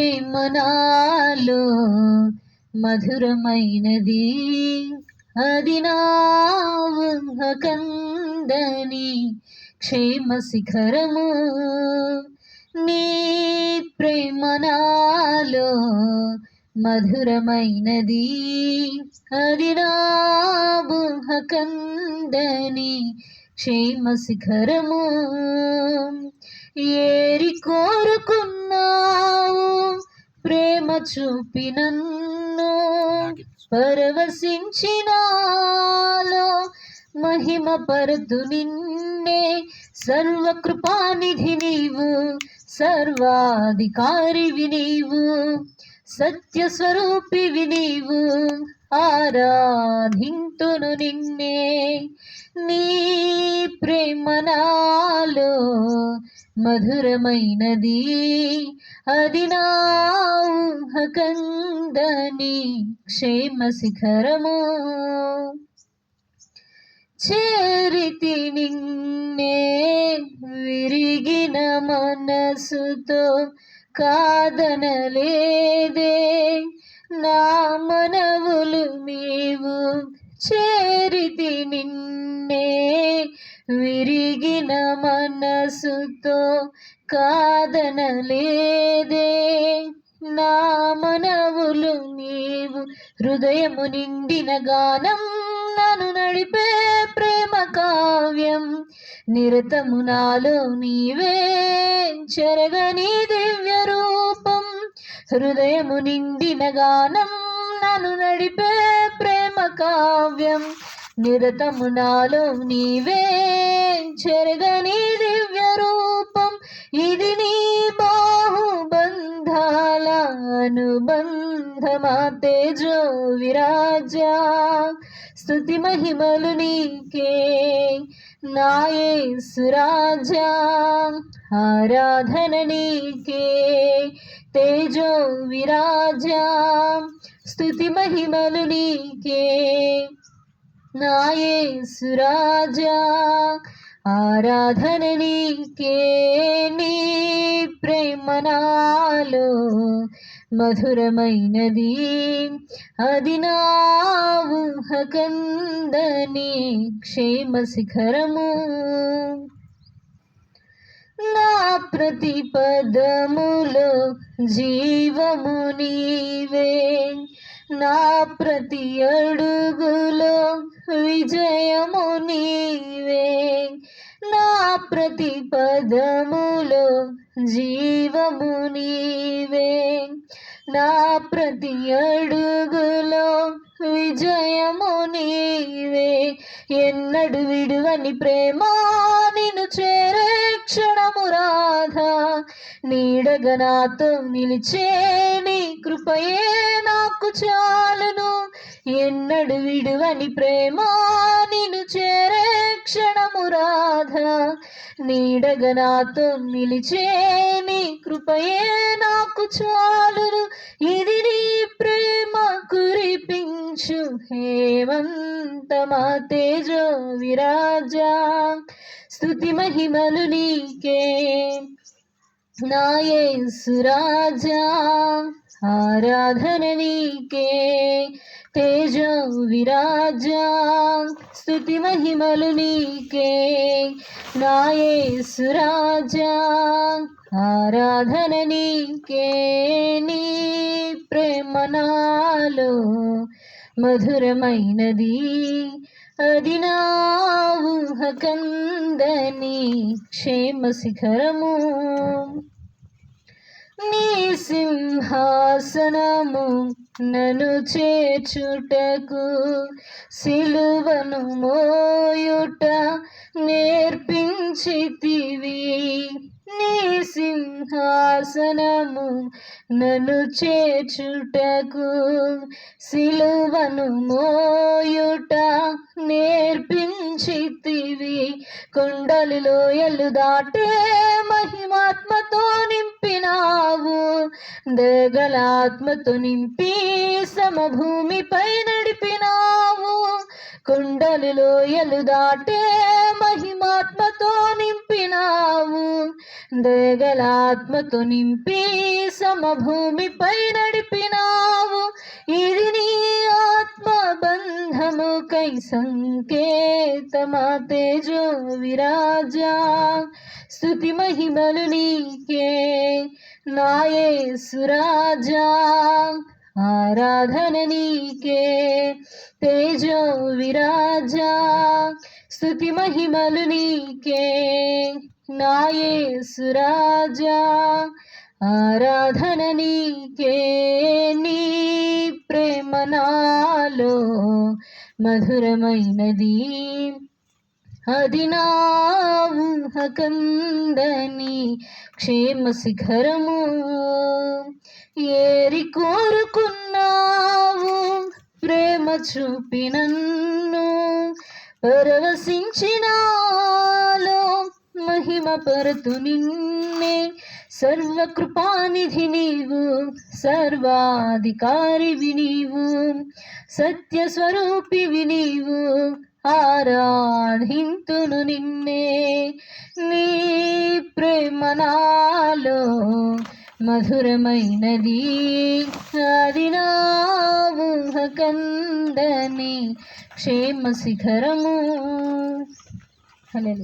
ప్రేమ నాలో మధురమైనది. అది నా కందని క్షేమ శిఖరము నీ ప్రేమ నాలో మధురమైనది. అది నా కందని క్షేమ శిఖరము ఏరి కోరుకున్నావు ప్రేమ చూపి నన్ను పరవశించినాలో మహిమ పరతు నిన్నే సర్వకృపానిధి నీవు సర్వాధికారివి నీవు సత్య స్వరూపివి నీవు ఆరాధింతును నిన్నే. నీ ప్రేమనాలో మధురమైనది. అది నా కందని క్షేమ శిఖరము చేరితి నిన్నే విరిగిన మనసుతో కాదనలేదే. నా మనవులు నీవు చేరితి నిన్నే. విరిగిన మనసుతో కాదనలేదే. నా మనవులు నీవు హృదయము నిండిన గానం నన్ను నడిపే ప్రేమ కావ్యం. నిరతము నాలో నీవే. చెరగని దివ్య రూపం హృదయము నిండిన గానం నన్ను నడిపే ప్రేమ కావ్యం. నిరతము నాలో నీవే చెరగని దివ్య రూపం. ఇది నీ బాహుబంధాల అనుబంధమా తేజో విరాజా స్థుతి మహిమలు నీకే నాయే సురాజా ఆరాధన నీకే తేజో విరాజా స్థుతి మహిమలు నీకే. నాయే సురాజా ఆరాధన నీకే. నీ ప్రేమ నాలో మధురమైనది అది నా ఊహకందని క్షేమ శిఖరము నా ప్రతిపదములో జీవము నీవే. నా ప్రతి అడుగులో విజయము నీవే. నా ప్రతి పదములో జీవము నీవే. నా ప్రతి అడుగులో విజయము నీవే. ఎన్నడు విడువని ప్రేమ నిన్ను చేరే క్షణము రాధా నీడగా నాతో నిలిచే నీ కృపయే నాకు చాలును. ఎన్నడు విడువని ప్రేమ నిన్ను చేరే క్షణము రాధా నీడగా నిలిచే నీ కృపయే నాకు చాలును. ఇది నీ ప్రేమ కురిపించు హేమంతమా తేజో విరాజా. స్థుతి మహిమలు నీకే నాయే సురాజా ఆరాధన నీకే తేజ విరాజా స్థుతి మహిమలు నీకే. నాయే సురాజా ఆరాధన నీకే. నీ ప్రేమనాలో మధురమైనది అది నా ఊహకందని క్షేమ శిఖరము. నీ సింహాసనము నన్ను చేచుటకు సిలువను మోయుట నేర్పించితివి. నీ సింహాసనము నన్ను చేచుటకు సిలువను మోయుట నేర్పించితివి. కొండలిలో ఎల్లు దాటే మహిమాత్మతో నింపినావు. దగల నింపి సమభూమిపై నడిపినావు. కొండలు లోయలు దాటే మహిమాత్మతో నింపినావు. దగలాత్మతో నింపి సమభూమిపై నడిపినావు. ఇది నీ ఆత్మ బంధముకై సంకేతమా తేజో విరాజా స్థుతి మహిమలు నీకే నాయే సురాజా ఆరాధన నీకే తేజో విరాజా స్థుతి మహిమలు నీకే నాయే సురాజా ఆరాధన నీకే నీ ప్రేమ నాలో మధురమైనది అదినావు నా క్షేమ శిఖరము ఏరి కోరుకున్నావు. ప్రేమ చూపినన్ను పరవశించినాలో. మహిమ పరతు నిన్నే సర్వకృపానిధి నీవు సర్వాధికారి నీవు సత్యస్వరూపి నీవు ఆరాధింతును నిన్నే నీ ప్రేమ నాలో మధురమైనది అది నా ఊహకందని క్షేమ శిఖరము హలో